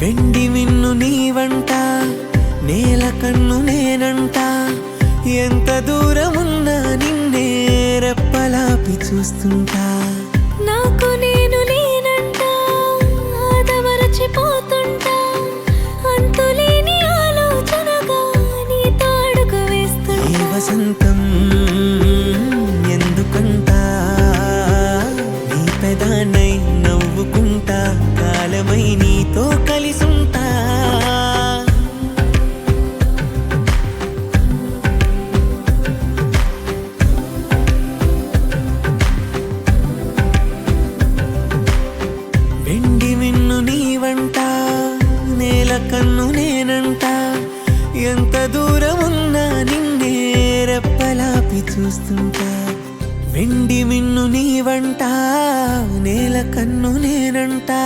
వెండి మిన్ను నీవంట నేల కన్ను నేనంట. ఎంత దూరమున్నా నిన్నే రెప్పలాపి చూస్తుంటా. నాకు నేను లేనంట ఆదమరచిపోతుంటా అంతులేని ఆలోచనగా నీ తాడుకు ఈ వసంతం ఎందుకంట? నీ పెదానై నవ్వుకుంటా కాలమై నీతో కలిసుంటా. వెండి మిన్ను నీవంట నేల కన్ను నేనంట. ఎంత దూరం ఉన్నా నిన్నే రెప్పలాపి చూస్తుంటా. వెండి మిన్ను నీ నేనంటా.